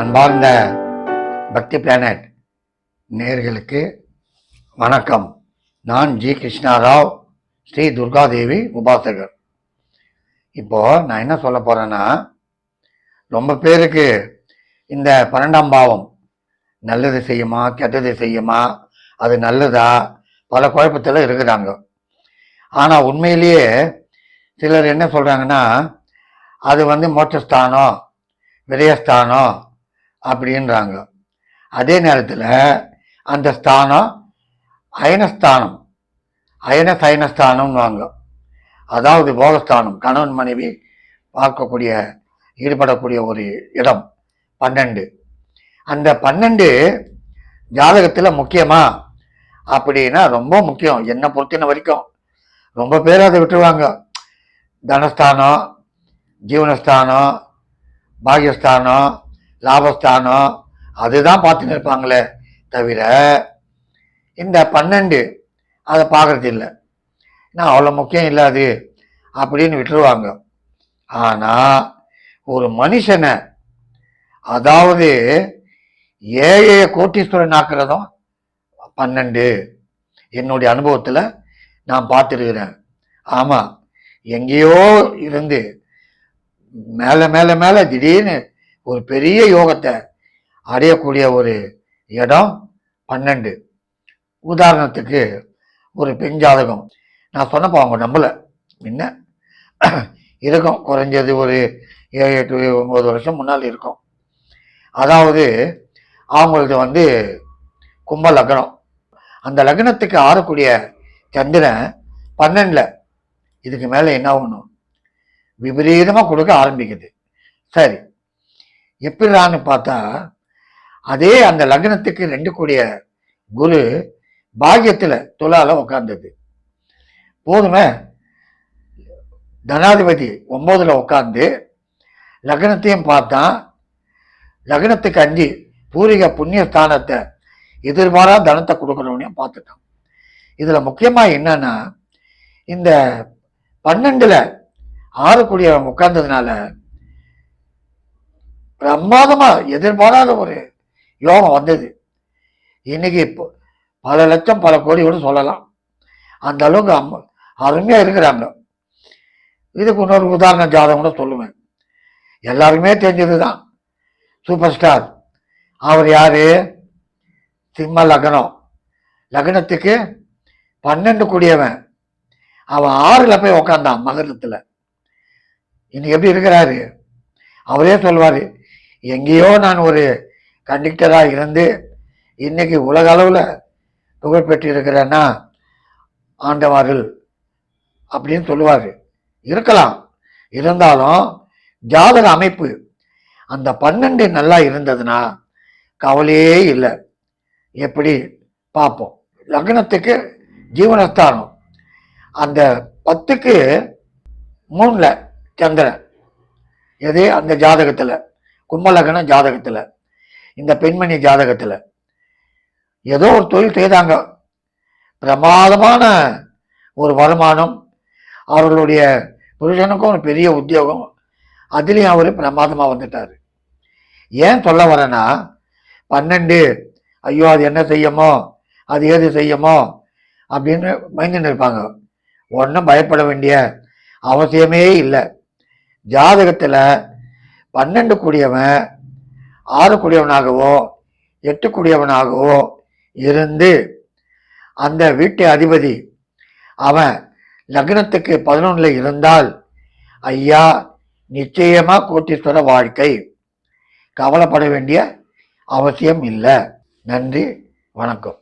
அன்பார்ந்த பக்தி பிளானட் நேர்களுக்கு வணக்கம். நான் ஜி கிருஷ்ணாராவ் ஸ்ரீ துர்காதேவி உபாசகர். இப்போ நான் என்ன சொல்ல போறேன்னா ரொம்ப பேருக்கு இந்த பன்னெண்டாம் பாவம் நல்லது செய்யுமா கெட்டது செய்யுமா அது நல்லதா? பல குழப்பத்தில் இருக்கிறாங்க. ஆனால் உண்மையிலேயே சிலர் என்ன சொல்கிறாங்கன்னா அது வந்து மோட்சஸ்தானம் விரயஸ்தானம் அப்படின்றாங்க. அதே நேரத்தில் அந்த ஸ்தானம் அயனஸ்தானம் அயன சயனஸ்தானம்னுவாங்க அதாவது போகஸ்தானம் கணவன் மனைவி பார்க்கக்கூடிய ஈடுபடக்கூடிய ஒரு இடம் பன்னெண்டு. அந்த பன்னெண்டு ஜாதகத்தில் முக்கியமா? அப்படின்னா ரொம்ப முக்கியம். என்னை பொறுத்தின வரைக்கும். ரொம்ப பேர் அதை விட்டுருவாங்க. தனஸ்தானம் ஜீவனஸ்தானம் பாகியஸ்தானம் லாபஸ்தானம் அதுதான் பார்த்துன்னு இருப்பாங்களே தவிர இந்த பன்னெண்டு அதை பார்க்கறது இல்லை. நான் அவ்வளோ முக்கியம் இல்லை அது அப்படின்னு விட்டுருவாங்க. ஆனால் ஒரு மனுஷனை அதாவது ஏழைய கோட்டீஸ்வரன் ஆக்கிறதும் பன்னெண்டு. என்னுடைய அனுபவத்தில் நான் பார்த்துருக்கிறேன். ஆமாம் எங்கேயோ இருந்து மேலே மேலே மேலே திடீர்னு ஒரு பெரிய யோகத்தை அடையக்கூடிய ஒரு இடம் பன்னெண்டு. உதாரணத்துக்கு ஒரு பெண் ஜாதகம். நான் சொன்னப்போ அவங்க நம்பலை. என்ன? இருக்கும். குறைஞ்சது ஒரு ஏழு எட்டு ஒம்பது வருஷம் முன்னால் இருக்கும். அதாவது அவங்களது வந்து கும்ப லக்னம். அந்த லக்னத்துக்கு ஆறக்கூடிய சந்திரன் பன்னெண்டில். இதுக்கு மேலே என்ன ஆகணும்? விபரீதமாக கொடுக்க ஆரம்பிக்குது. சரி. எப்படிறான்னு பார்த்தா அதே அந்த லக்னத்துக்கு ரெண்டு கூடிய குரு பாக்கியத்தில் துலால உட்காந்தது போதுமே? தனாதிபதி ஒம்போதில் உட்காந்து லக்னத்தையும் பார்த்தான். லக்னத்துக்கு அஞ்சு பூரிக புண்ணிய ஸ்தானத்தை எதிர்பாரா தனத்தை கொடுக்கணும்னு பார்த்துட்டான். இதில் முக்கியமாக என்னன்னா இந்த பன்னெண்டில் ஆறு கூடியவன் உட்கார்ந்ததுனால பிரமாதமா எதிர்பாராத ஒரு யோகம் வந்தது. இன்னைக்கு இப்போ பல லட்சம் பல கோடி கூட சொல்லலாம். அந்த அளவுக்கு அம்ம அருமையாக இருக்கிறாங்க. இதுக்கு இன்னொரு உதாரண ஜாதகம் கூட சொல்லுவேன். எல்லாருக்குமே தெரிஞ்சது தான் சூப்பர் ஸ்டார். அவர் யார்? சிம்ம லக்னம். லக்னத்துக்கு பன்னெண்டு கூடியவன். அவன் ஆறில் போய் உக்காந்தான் மகரத்தில். இன்னைக்கு எப்படி இருக்கிறாரு? அவரே சொல்வார் எங்கேயோ நான் ஒரு கண்டக்டராக இருந்து இன்னைக்கு உலக அளவில் புகழ் இருக்கிறேன்னா ஆண்டவார்கள் அப்படின்னு சொல்லுவார். இருக்கலாம். இருந்தாலும் ஜாதக அமைப்பு அந்த பன்னெண்டு நல்லா இருந்ததுன்னா கவலையே இல்லை. எப்படி? பார்ப்போம். லக்னத்துக்கு ஜீவனஸ்தானம். அந்த பத்துக்கு மூணில் சந்திரன். எது? அந்த ஜாதகத்தில். கும்பலகன ஜாதகத்தில் இந்த பெண்மணி ஜாதகத்தில் ஏதோ ஒரு தொழில் செய்தாங்க. பிரமாதமான ஒரு வருமானம் அவர்களுடைய புருஷனுக்கும் ஒரு பெரிய உத்தியோகம் அதுலேயும் அவர் பிரமாதமாக வந்துட்டார். ஏன் சொல்ல வரேன்னா பன்னெண்டு ஐயோ அது என்ன செய்யுமோ அது ஏது செய்யுமோ அப்படின்னு பயந்துன்னு இருப்பாங்க. ஒன்றும் பயப்பட வேண்டிய அவசியமே இல்லை. ஜாதகத்தில் பன்னெண்டு கூடியவன் ஆறு கூடியவனாகவோ எட்டு கூடியவனாகவோ இருந்து அந்த வீட்டு அதிபதி அவன் லக்னத்துக்கு பதினொன்றில் இருந்தால் ஐயா நிச்சயமாக கோட்டீஸ்வர வாழ்க்கை. கவலைப்பட வேண்டிய அவசியம் இல்லை. நன்றி வணக்கம்.